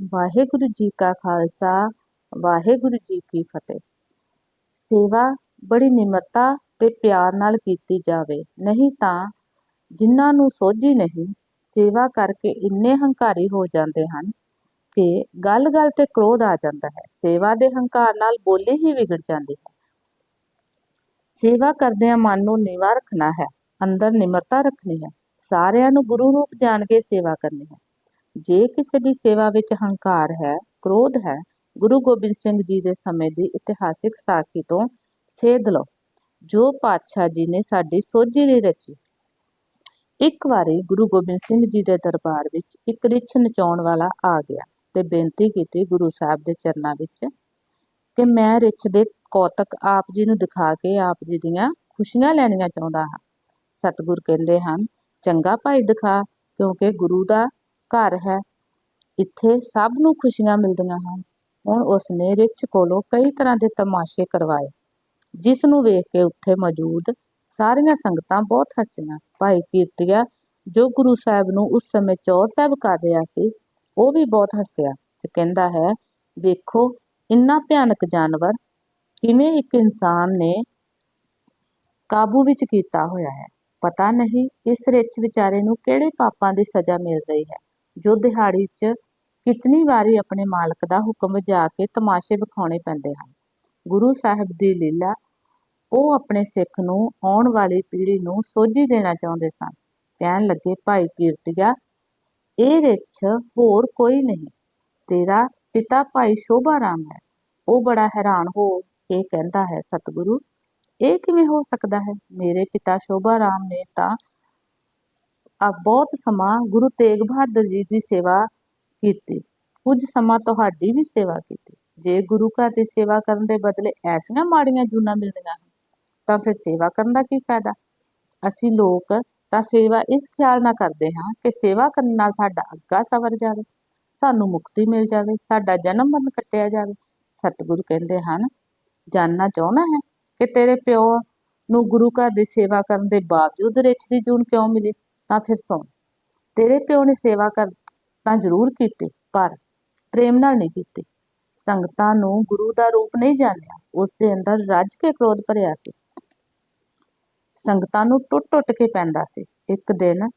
ਵਾਹਿਗੁਰੂ ਜੀ ਕਾ ਖਾਲਸਾ, ਵਾਹਿਗੁਰੂ ਜੀ ਕੀ ਫਤਿਹ। ਸੇਵਾ ਬੜੀ ਨਿਮਰਤਾ ਤੇ ਪਿਆਰ ਨਾਲ ਕੀਤੀ ਜਾਵੇ। ਨਹੀਂ ਤਾਂ ਜਿਨ੍ਹਾਂ ਨੂੰ ਸੋਝੀ ਨਹੀਂ, ਸੇਵਾ ਕਰਕੇ ਇੰਨੇ ਹੰਕਾਰੀ ਹੋ ਜਾਂਦੇ ਹਨ ਕਿ ਗੱਲ-ਗੱਲ ਤੇ ਕ੍ਰੋਧ ਆ ਜਾਂਦਾ ਹੈ। ਸੇਵਾ ਦੇ ਹੰਕਾਰ ਨਾਲ ਬੋਲੀ ਹੀ ਵਿਗੜ ਜਾਂਦੀ ਹੈ। ਸੇਵਾ ਕਰਦਿਆਂ ਮਨ ਨੂੰ ਨੀਵਾਂ ਰੱਖਣਾ ਹੈ, ਅੰਦਰ ਨਿਮਰਤਾ ਰੱਖਣੀ ਹੈ। ਸਾਰਿਆਂ ਨੂੰ ਗੁਰੂ ਰੂਪ ਜਾਣ ਕੇ ਸੇਵਾ ਕਰਨੀ ਹੈ। ਜੇ ਕਿਸੇ ਦੀ ਸੇਵਾ ਵਿੱਚ ਹੰਕਾਰ ਹੈ, ਕ੍ਰੋਧ ਹੈ, ਗੁਰੂ ਗੋਬਿੰਦ ਸਿੰਘ ਜੀ ਦੇ ਸਮੇਂ ਦੀ ਇਤਿਹਾਸਿਕ ਸਾਖੀ ਤੋਂ ਸੇਧ ਲਓ। ਜੋ ਪਾਤਸ਼ਾਹ ਜੀ ਨੇ ਸਾਡੀ ਸੋਝੀ ਲਈ ਰਚੀ। ਇੱਕ ਵਾਰੀ ਗੁਰੂ ਗੋਬਿੰਦ ਸਿੰਘ ਜੀ ਦੇ ਦਰਬਾਰ ਵਿੱਚ ਇੱਕ ਰਿੱਛ ਨਚਾਉਣ ਵਾਲਾ ਆ ਗਿਆ ਤੇ ਬੇਨਤੀ ਕੀਤੀ ਗੁਰੂ ਸਾਹਿਬ ਦੇ ਚਰਨਾਂ ਵਿੱਚ ਕਿ ਮੈਂ ਰਿੱਛ ਦੇ ਕੌਤਕ ਆਪ ਜੀ ਨੂੰ ਦਿਖਾ ਕੇ ਆਪ ਜੀ ਦੀਆਂ ਖੁਸ਼ੀਆਂ ਲੈਣੀਆਂ ਚਾਹੁੰਦਾ ਹਾਂ। ਸਤਿਗੁਰ ਕਹਿੰਦੇ ਹਨ, ਚੰਗਾ ਭਾਈ ਦਿਖਾ, ਕਿਉਂਕਿ ਗੁਰੂ ਦਾ ਘਰ ਹੈ। ਇੱਥੇ ਸਭ ਨੂੰ ਖੁਸ਼ੀਆਂ ਮਿਲਦੀਆਂ ਹਨ। ਹੁਣ ਉਸਨੇ ਰਿੱਛ ਕੋਲੋਂ ਕਈ ਤਰ੍ਹਾਂ ਦੇ ਤਮਾਸ਼ੇ ਕਰਵਾਏ, ਜਿਸ ਨੂੰ ਵੇਖ ਕੇ ਉੱਥੇ ਮੌਜੂਦ ਸਾਰੀਆਂ ਸੰਗਤਾਂ ਬਹੁਤ ਹੱਸੀਆਂ। ਭਾਈ ਕੀਰਤੀਆ, ਜੋ ਗੁਰੂ ਸਾਹਿਬ ਨੂੰ ਉਸ ਸਮੇਂ ਚੌਰ ਸਾਹਿਬ ਕਰ ਰਿਹਾ ਸੀ, ਉਹ ਵੀ ਬਹੁਤ ਹੱਸਿਆ ਤੇ ਕਹਿੰਦਾ ਹੈ, ਵੇਖੋ, ਇੰਨਾ ਭਿਆਨਕ ਜਾਨਵਰ ਕਿਵੇਂ ਇੱਕ ਇਨਸਾਨ ਨੇ ਕਾਬੂ ਵਿੱਚ ਕੀਤਾ ਹੋਇਆ ਹੈ। ਪਤਾ ਨਹੀਂ ਇਸ ਰਿੱਛ ਵਿਚਾਰੇ ਨੂੰ ਕਿਹੜੇ ਪਾਪਾਂ ਦੀ ਸਜ਼ਾ ਮਿਲ ਰਹੀ ਹੈ। ਜੋ ਦਿਹਾੜੀ 'ਚ ਕਿਤਨੀ ਵਾਰੀ ਆਪਣੇ ਮਾਲਕ ਦਾ ਹੁਕਮ ਵਜਾ ਕੇ ਤਮਾਸ਼ੇ ਵਿਖਾਉਣੇ ਪੈਂਦੇ ਹਨ। ਗੁਰੂ ਸਾਹਿਬ ਦੀ ਲੀਲਾ ਉਹ ਆਪਣੇ ਸਿੱਖ ਨੂੰ ਆਉਣ ਵਾਲੀ ਪੀੜ੍ਹੀ ਨੂੰ ਸੋਝੀ ਦੇਣਾ ਚਾਹੁੰਦੇ ਸਨ। ਕਹਿਣ ਲੱਗੇ, ਭਾਈ ਕੀਰਤੀਆ, ਇਹ ਰਿੱਛ ਹੋਰ ਕੋਈ ਨਹੀਂ। ਤੇਰਾ ਪਿਤਾ ਭਾਈ ਸ਼ੋਭਾ ਰਾਮ ਹੈ। ਉਹ ਬੜਾ ਹੈਰਾਨ ਹੋ ਕੇ ਕਹਿੰਦਾ ਹੈ, ਸਤਿਗੁਰੂ, ਇਹ ਕਿਵੇਂ ਹੋ ਸਕਦਾ ਹੈ? ਮੇਰੇ ਪਿਤਾ ਸ਼ੋਭਾ ਰਾਮ ਨੇ ਤਾਂ ਬਹੁਤ ਸਮਾਂ ਗੁਰੂ ਤੇਗ ਬਹਾਦਰ ਜੀ ਦੀ ਸੇਵਾ ਕੀਤੀ। ਕੁਝ ਸਮਾਂ ਤੁਹਾਡੀ ਵੀ ਸੇਵਾ ਕੀਤੀ। ਜੇ ਗੁਰੂ ਘਰ ਦੀ ਸੇਵਾ ਕਰਨ ਦੇ ਬਦਲੇ ਐਸੀਆਂ ਮਾੜੀਆਂ ਜੂਨਾਂ ਮਿਲਦੀਆਂ ਹਨ, ਤਾਂ ਫਿਰ ਸੇਵਾ ਕਰਨ ਦਾ ਕੀ ਫਾਇਦਾ? ਅਸੀਂ ਲੋਕ ਤਾਂ ਸੇਵਾ ਇਸ ਖਿਆਲ ਨਾਲ ਕਰਦੇ ਹਾਂ ਕਿ ਸੇਵਾ ਕਰਨ ਨਾਲ ਸਾਡਾ ਅੱਗਾ ਸਵਰ ਜਾਵੇ, ਸਾਨੂੰ ਮੁਕਤੀ ਮਿਲ ਜਾਵੇ, ਸਾਡਾ ਜਨਮ ਮਰਨ ਕੱਟਿਆ ਜਾਵੇ। ਸਤਿਗੁਰੂ ਕਹਿੰਦੇ ਹਨ, ਜਾਨਣਾ ਚਾਹੁੰਦਾ ਹੈ ਕਿ ਤੇਰੇ ਪਿਓ ਨੂੰ ਗੁਰੂ ਘਰ ਦੀ ਸੇਵਾ ਕਰਨ ਦੇ ਬਾਵਜੂਦ ਰਿੱਛ ਦੀ ਜੂਨ ਕਿਉਂ ਮਿਲੀ? ਤਾਂ ਫਿਰ ਸੁਣ। ਤੇਰੇ ਪਿਓ ਨੇ ਸੇਵਾ ਕਰ ਤਾਂ ਜ਼ਰੂਰ ਕੀਤੀ, ਪਰ ਪ੍ਰੇਮ ਨਾਲ ਨਹੀਂ ਕੀਤੀ। ਸੰਗਤਾਂ ਨੂੰ ਗੁਰੂ ਦਾ ਰੂਪ ਨਹੀਂ ਜਾਣਿਆ। ਉਸ ਦੇ ਅੰਦਰ ਰੱਜ ਕੇ ਕ੍ਰੋਧ ਭਰਿਆ ਸੀ। ਸੰਗਤਾਂ ਨੂੰ ਟੁੱਟ-ਟੁੱਟ ਕੇ ਪੈਂਦਾ ਸੀ। ਇੱਕ ਦਿਨ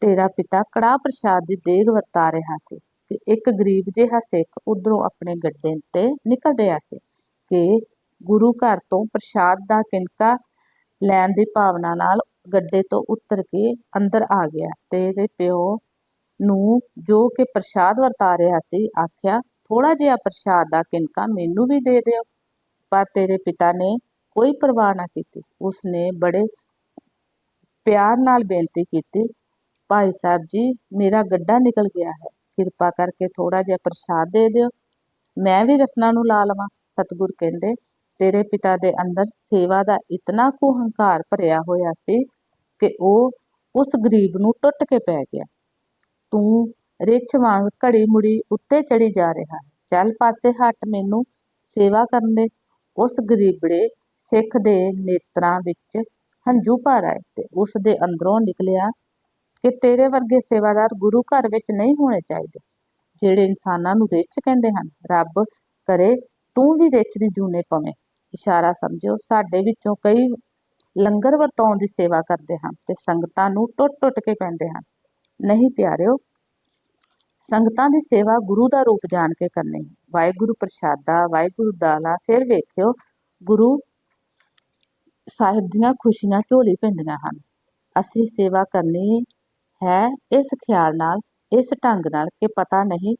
ਤੇਰਾ ਪਿਤਾ ਕੜਾ ਪ੍ਰਸ਼ਾਦ ਦੀ ਦੇਗ ਵਰਤਾ ਰਿਹਾ ਸੀ ਕਿ ਇੱਕ ਗਰੀਬ ਜਿਹਾ ਸਿੱਖ ਉਧਰੋਂ ਆਪਣੇ ਗੱਡੇ ਤੇ ਨਿਕਲ ਰਿਹਾ ਸੀ ਕਿ ਗੁਰੂ ਘਰ ਤੋਂ ਪ੍ਰਸ਼ਾਦ ਦਾ ਕਿਨਕਾ ਲੈਣ ਦੀ ਭਾਵਨਾ ਨਾਲ ਗੱਡੇ ਤੋਂ ਉਤਰ ਕੇ ਅੰਦਰ ਆ ਗਿਆ ਤੇਰੇ ਪਿਓ ਨੂੰ ਜੋ ਕਿ ਪ੍ਰਸ਼ਾਦ ਵਰਤਾ ਰਿਹਾ ਸੀ ਆਖਿਆ ਥੋੜਾ ਜਿਹਾ ਪ੍ਰਸ਼ਾਦ ਦਾ ਕਿਨਕਾ ਮੈਨੂੰ ਵੀ ਦੇ ਦਿਓ। ਪਰ ਤੇਰੇ ਪਿਤਾ ਨੇ ਕੋਈ ਪਰਵਾਹ ਨਾ ਕੀਤੀ। ਉਸਨੇ ਬੜੇ ਪਿਆਰ ਨਾਲ ਬੇਨਤੀ ਕੀਤੀ, ਭਾਈ ਸਾਹਿਬ ਜੀ, ਮੇਰਾ ਗੱਡਾ ਨਿਕਲ ਗਿਆ ਹੈ। ਕਿਰਪਾ ਕਰਕੇ ਥੋੜਾ ਜਿਹਾ ਪ੍ਰਸ਼ਾਦ ਦੇ ਦਿਓ। ਮੈਂ ਵੀ ਰਸਨਾ ਨੂੰ ਲਾ ਲਵਾਂ। ਸਤਿਗੁਰ ਕਹਿੰਦੇ, ਤੇਰੇ ਪਿਤਾ ਦੇ ਅੰਦਰ ਸੇਵਾ ਦਾ ਇਤਨਾ ਕੁ ਹੰਕਾਰ ਭਰਿਆ ਹੋਇਆ ਸੀ ਕਿ ਉਹ ਉਸ ਗਰੀਬ ਨੂੰ ਟੁੱਟ ਕੇ ਪੈ ਗਿਆ। ਤੂੰ ਰਿੱਛ ਵਾਂਗ ਘੜੀ ਮੁੜੀ ਉੱਤੇ ਚੜੀ ਜਾ ਰਿਹਾ ਚੱਲ ਪਾਸੇ ਹਟ ਮੈਨੂੰ ਸੇਵਾ ਕਰਨ ਦੇ। ਉਸ ਗਰੀਬੜੇ ਸਿੱਖ ਦੇ ਨੇਤਰਾਂ ਵਿੱਚ ਹੰਝੂ ਭਰ ਆਏ ਤੇ ਉਸ ਦੇ ਅੰਦਰੋਂ ਨਿਕਲਿਆ ਕਿ ਤੇਰੇ ਵਰਗੇ ਸੇਵਾਦਾਰ ਗੁਰੂ ਘਰ ਵਿੱਚ ਨਹੀਂ ਹੋਣੇ ਚਾਹੀਦੇ, ਜਿਹੜੇ ਇਨਸਾਨਾਂ ਨੂੰ ਰਿੱਛ ਕਹਿੰਦੇ ਹਨ। ਰੱਬ ਕਰੇ ਤੂੰ ਵੀ ਰਿੱਛ ਦੀ ਜੂਨੇ ਪਵੇਂ। ਇਸ਼ਾਰਾ ਸਮਝੋ, ਸਾਡੇ ਵਿੱਚੋਂ ਕਈ ਲੰਗਰ ਵਰਤਾਉਣ ਦੀ ਸੇਵਾ ਕਰਦੇ ਹਨ ਤੇ ਸੰਗਤਾਂ ਨੂੰ ਟੁੱਟ-ਟੁੱਟ ਕੇ ਪੈਂਦੇ ਹਨ। ਨਹੀਂ ਪਿਆਰਿਓ, ਸੰਗਤਾਂ ਦੀ ਸੇਵਾ ਗੁਰੂ ਦਾ ਰੂਪ ਜਾਣ ਕੇ ਕਰਨੀ। ਵਾਹਿਗੁਰੂ ਪ੍ਰਸ਼ਾਦਾ, ਵਾਹਿਗੁਰੂ ਦਾਲਾ, ਫਿਰ ਵੇਖਿਓ ਗੁਰੂ ਸਾਹਿਬ ਦੀਆਂ ਖੁਸ਼ੀਆਂ ਝੋਲੀ ਪੈਂਦੀਆਂ ਹਨ। ਅਸੀਂ ਸੇਵਾ ਕਰਨੀ ਹੈ ਇਸ ਖਿਆਲ ਨਾਲ, ਇਸ ਢੰਗ ਨਾਲ ਕਿ ਪਤਾ ਨਹੀਂ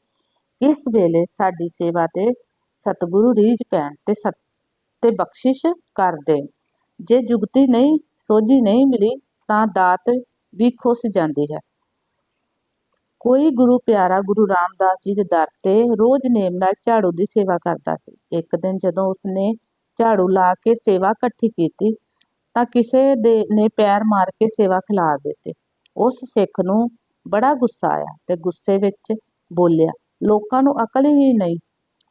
ਕਿਸ ਵੇਲੇ ਸਾਡੀ ਸੇਵਾ ਤੇ ਸਤਿਗੁਰੂ ਰੀਝ ਪੈਣ ਤੇ ਸਤ, ਤੇ ਬਖਸ਼ਿਸ਼ ਕਰ ਦੇਣ। ਜੇ ਜੁਗਤੀ ਨਹੀਂ, ਸੋਝੀ ਨਹੀਂ ਮਿਲੀ ਤਾਂ ਦਾਤ ਵੀ ਖੁੱਸ ਜਾਂਦੀ ਹੈ। ਕੋਈ ਗੁਰੂ ਪਿਆਰਾ ਗੁਰੂ ਰਾਮਦਾਸ ਜੀ ਦੇ ਦਰ ਤੇ ਰੋਜ਼ ਨੇਮ ਨਾਲ ਝਾੜੂ ਦੀ ਸੇਵਾ ਕਰਦਾ ਸੀ। ਇੱਕ ਦਿਨ ਜਦੋਂ ਉਸਨੇ ਝਾੜੂ ਲਾ ਕੇ ਸੇਵਾ ਇਕੱਠੀ ਕੀਤੀ ਤਾਂ ਕਿਸੇ ਦੇ ਨੇ ਪੈਰ ਮਾਰ ਕੇ ਸੇਵਾ ਖਿਲਾਰ ਦਿੱਤੀ। ਉਸ ਸਿੱਖ ਨੂੰ ਬੜਾ ਗੁੱਸਾ ਆਇਆ ਤੇ ਗੁੱਸੇ ਵਿੱਚ ਬੋਲਿਆ, ਲੋਕਾਂ ਨੂੰ ਅਕਲ ਹੀ ਨਹੀਂ,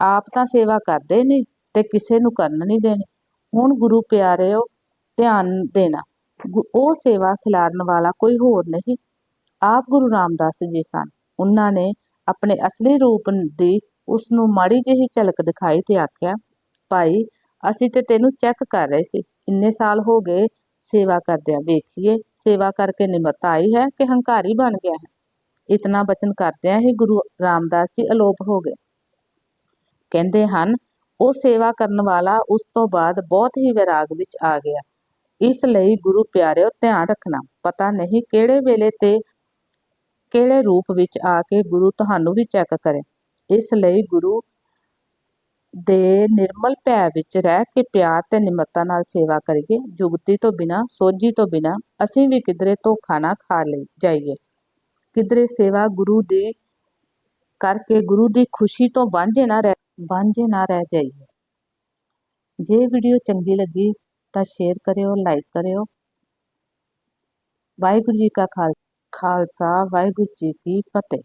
ਆਪ ਤਾਂ ਸੇਵਾ ਕਰਦੇ ਨੇ ਤੇ ਕਿਸੇ ਨੂੰ ਕਰਨ ਨਹੀਂ ਦੇਣੀ। ਹੁਣ ਗੁਰੂ ਪਿਆਰਿਓ ਧਿਆਨ ਦੇਣਾ। ਉਹ ਸੇਵਾ ਖਿਲਾਰਨ ਵਾਲਾ ਕੋਈ ਹੋਰ ਨਹੀਂ। ਆਪ ਗੁਰੂ ਰਾਮਦਾਸ ਜੀ ਸਨ। ਉਹਨਾਂ ਨੇ ਆਪਣੇ ਅਸਲੀ ਰੂਪ ਦੀ ਉਸ ਨੂੰ ਮਾੜੀ ਜਿਹੀ ਝਲਕ ਦਿਖਾਈ ਤੇ ਆਖਿਆ, ਭਾਈ, ਅਸੀਂ ਤੇ ਤੈਨੂੰ ਚੈੱਕ ਕਰ ਰਹੇ ਸੀ। ਇੰਨੇ ਸਾਲ ਹੋ ਗਏ ਸੇਵਾ ਕਰਦਿਆਂ। ਵੇਖੀਏ, ਸੇਵਾ ਕਰਕੇ ਨਿਮਰਤਾ ਆਈ ਹੈ ਕਿ ਹੰਕਾਰੀ ਬਣ ਗਿਆ ਹੈ? ਇਤਨਾ ਬਚਨ ਕਰਦਿਆਂ ਹੀ ਗੁਰੂ ਰਾਮਦਾਸ ਜੀ ਅਲੋਪ ਹੋ ਗਏ। ਕਹਿੰਦੇ ਹਨ, ਉਹ ਸੇਵਾ ਕਰਨ ਵਾਲਾ ਉਸ ਤੋਂ ਬਾਅਦ ਬਹੁਤ ਹੀ ਵਿਰਾਗ ਵਿੱਚ ਆ ਗਿਆ। ਇਸ ਲਈ ਗੁਰੂ ਪਿਆਰਿਓ, ਧਿਆਨ ਰੱਖਣਾ। ਪਤਾ ਨਹੀਂ ਕਿਹੜੇ ਵੇਲੇ ਤੇ ਕਿਹੜੇ ਰੂਪ ਵਿੱਚ ਆ ਕੇ ਗੁਰੂ ਤੁਹਾਨੂੰ ਵੀ ਚੈੱਕ ਕਰੇ। ਇਸ ਲਈ ਗੁਰੂ ਦੇ ਨਿਰਮਲ ਭੈ ਵਿੱਚ ਰਹਿ ਕੇ ਪਿਆਰ ਤੇ ਨਿਮਰਤਾ ਨਾਲ ਸੇਵਾ ਕਰੀਏ। ਜੁਗਤੀ ਤੋਂ ਬਿਨਾ, ਸੋਝੀ ਤੋਂ ਬਿਨਾ, ਅਸੀਂ ਵੀ ਕਿਧਰੇ ਧੋਖਾ ਨਾ ਖਾ ਲਈ ਜਾਈਏ। ਕਿਧਰੇ ਸੇਵਾ ਗੁਰੂ ਦੀ ਕਰਕੇ ਗੁਰੂ ਦੀ ਖੁਸ਼ੀ ਤੋਂ ਵਾਂਝੇ ਨਾ ਰਹਿ, ਵਾਂਝੇ ਨਾ ਰਹਿ ਜਾਈਏ। ਜੇ ਵੀਡੀਓ ਚੰਗੀ ਲੱਗੀ ਤਾਂ ਸ਼ੇਅਰ ਕਰਿਓ ਲਾਈਕ ਕਰਿਓ। ਵਾਹਿਗੁਰੂ ਜੀ ਕਾ ਖਾਲ- ਖਾਲਸਾ ਵਾਹਿਗੁਰੂ ਜੀ ਕੀ ਫਤਿਹ।